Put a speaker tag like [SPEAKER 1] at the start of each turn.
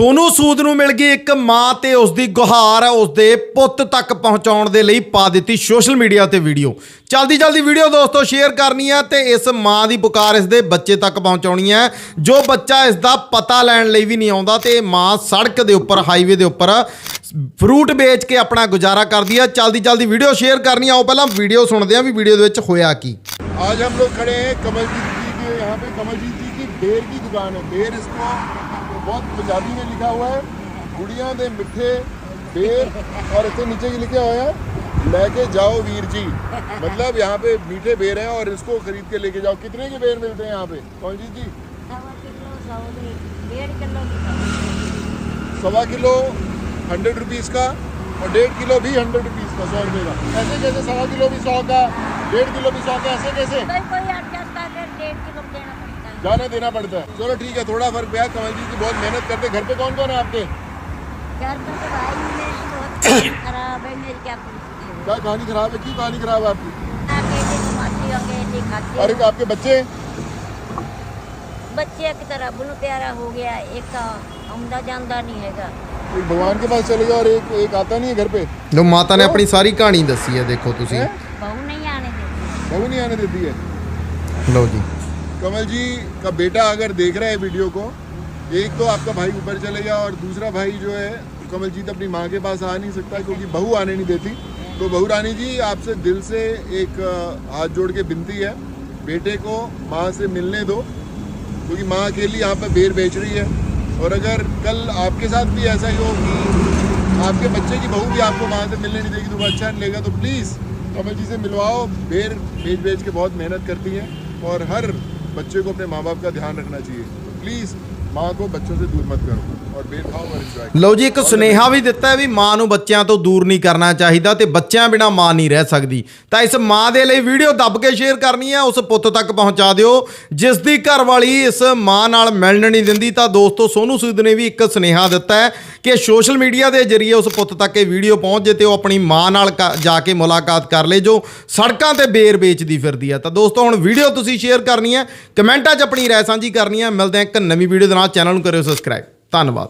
[SPEAKER 1] ਸੋਨੂ ਸੂਦ ਨੂੰ ਮਿਲ ਗਈ ਇੱਕ ਮਾਂ ਤੇ ਉਸ ਦੀ ਗੁਹਾਰ ਉਸ ਦੇ ਪੁੱਤ ਤੱਕ ਪਹੁੰਚਾਉਣ ਦੇ ਲਈ ਪਾ ਦਿੱਤੀ ਸੋਸ਼ਲ ਮੀਡੀਆ ਤੇ ਵੀਡੀਓ। ਜਲਦੀ ਜਲਦੀ ਵੀਡੀਓ ਦੋਸਤੋ, ਸ਼ੇਅਰ ਕਰਨੀ ਹੈ ਤੇ ਇਸ ਮਾਂ ਦੀ ਪੁਕਾਰ ਇਸ ਦੇ ਬੱਚੇ ਤੱਕ ਪਹੁੰਚਾਉਣੀ ਹੈ ਜੋ ਬੱਚਾ ਇਸ ਦਾ ਪਤਾ ਲੈਣ ਲਈ ਵੀ ਨਹੀਂ ਆਉਂਦਾ ਤੇ ਮਾਂ ਸੜਕ ਦੇ ਉੱਪਰ ਹਾਈਵੇ ਦੇ ਉੱਪਰ ਫਰੂਟ ਵੇਚ ਕੇ ਆਪਣਾ ਗੁਜ਼ਾਰਾ ਕਰਦੀ ਹੈ ਜਲਦੀ ਜਲਦੀ ਵੀਡੀਓ ਸ਼ੇਅਰ ਕਰਨੀ ਆਓ ਪਹਿਲਾਂ ਵੀਡੀਓ ਸੁਣਦੇ ਹਾਂ ਵੀ ਵੀਡੀਓ ਦੇ ਵਿੱਚ ਹੋਇਆ ਕੀ।
[SPEAKER 2] ਅੱਜ ਹਮ ਲੋਕ ਖੜੇ ਹੈ ਕਮਲਜੀਤ यहाँ पे कमलजीत जी की बेर की दुकान है। बेर इसको बहुत पंजाबी में लिखा हुआ है। गुड़िया दे मिठे बेर और इसे नीचे लिखे हुए हैं लेके जाओ वीर जी। मतलब यहाँ पे मीठे बेर हैं और इसको खरीद के लेके जाओ। कितने के बेर मिलते हैं यहाँ पे? कमलजीत जी?
[SPEAKER 3] भी
[SPEAKER 2] सवा किलो हंड्रेड रुपीज़ का और डेढ़ किलो भी हंड्रेड रुपीज़ का सौ रुपये का। ऐसे कैसे सवा किलो भी सौ का डेढ़ किलो भी सौ का ऐसे कैसे? जाने देना पड़ता है। चलो ठीक है थोड़ा फ़र्क पे कमल जी की बहुत मेहनत करते घर पे कौन कौन है आपके?
[SPEAKER 3] घर पे तो भाई मेरी बहुत खराब है मेरी क्या
[SPEAKER 2] क्या कहानी खराब है? क्यों कहानी खराब है आपकी? अरे आपके बच्चे?
[SPEAKER 3] बच्चे की तरह बुल प्यारा हो गया एक का आमदा जानदा नहीं
[SPEAKER 2] है भगवान के पास चले और एक एक आता नहीं है घर पे?
[SPEAKER 1] तो माता ने तो- अपनी सारी कहानी दसी है देखो
[SPEAKER 2] तुम
[SPEAKER 3] बहू नहीं आने देती।
[SPEAKER 2] बहू नहीं आने देती है?
[SPEAKER 1] लो जी।
[SPEAKER 2] कमल जी, का बेटा अगर देख रहा है वीडियो को, एक तो आपका भाई ऊपर चले गया और दूसरा भाई जो है, कमल जी तो अपनी माँ के पास आ नहीं सकता क्योंकि बहू आने नहीं देती। तो बहू रानी जी, आपसे दिल से एक हाथ जोड़ के बिनती है, बेटे को माँ से मिलने दो, क्योंकि माँ अकेली यहाँ पर बेर बेच रही है। और अगर कल आपके साथ भी ऐसा ही हो कि आपके बच्चे की बहू भी आपको माँ से मिलने नहीं देगी तो वो अच्छा नहीं लेगा तो प्लीज़ कमल जी से मिलवाओ, बेर बेच बेच के बहुत मेहनत करती है। और हर बच्चे को अपने माँ बाप का ध्यान रखना चाहिए। प्लीज़ माँ को बच्चों से दूर मत करो और बेर खाओ और इंजॉय
[SPEAKER 1] ਲਓ ਜੀ ਇੱਕ ਸੁਨੇਹਾ ਵੀ ਦਿੱਤਾ ਹੈ ਵੀ ਮਾਂ ਨੂੰ ਬੱਚਿਆਂ ਤੋਂ ਦੂਰ ਨਹੀਂ ਕਰਨਾ ਚਾਹੀਦਾ ਤੇ ਬੱਚਿਆਂ ਬਿਨਾ ਮਾਂ ਨਹੀਂ ਰਹਿ ਸਕਦੀ ਤਾਂ ਇਸ ਮਾਂ ਦੇ ਲਈ ਵੀਡੀਓ ਦੱਬ ਕੇ ਸ਼ੇਅਰ ਕਰਨੀ ਹੈ ਉਸ ਪੁੱਤ ਤੱਕ ਪਹੁੰਚਾ ਦਿਓ ਜਿਸ ਦੀ ਘਰ ਵਾਲੀ ਇਸ ਮਾਂ ਨਾਲ ਮਿਲਣ ਨਹੀਂ ਦਿੰਦੀ ਤਾਂ ਦੋਸਤੋ ਸੋਨੂ ਸੂਦ ਨੇ ਵੀ ਇੱਕ ਸੁਨੇਹਾ ਦਿੱਤਾ ਹੈ ਕਿ ਸੋਸ਼ਲ ਮੀਡੀਆ ਦੇ ਜ਼ਰੀਏ ਉਸ ਪੁੱਤ ਤੱਕ ਇਹ ਵੀਡੀਓ ਪਹੁੰਚ ਜੇ ਤੇ ਉਹ ਆਪਣੀ ਮਾਂ ਨਾਲ ਕ- ਜਾ ਕੇ ਮੁਲਾਕਾਤ ਕਰ ਲੇ ਜੋ ਸੜਕਾਂ ਤੇ ਬੇਰ ਵੇਚਦੀ ਫਿਰਦੀ ਹੈ ਤਾਂ ਦੋਸਤੋ ਹੁਣ ਵੀਡੀਓ ਤੁਸੀਂ ਸ਼ੇਅਰ ਕਰਨੀ ਹੈ ਕਮੈਂਟਾਂ 'ਚ ਆਪਣੀ ਰਾਏ ਸਾਂਝੀ ਕਰਨੀ ਹੈ ਮਿਲਦੇ ਹਾਂ ਇੱਕ ਨਵੀਂ ਵੀਡੀਓ ਦੇ ਨਾਲ ਚੈਨਲ ਨੂੰ ਕਰਿਓ ਸਬਸਕ੍ਰਾਈਬ ਧੰਨਵਾਦ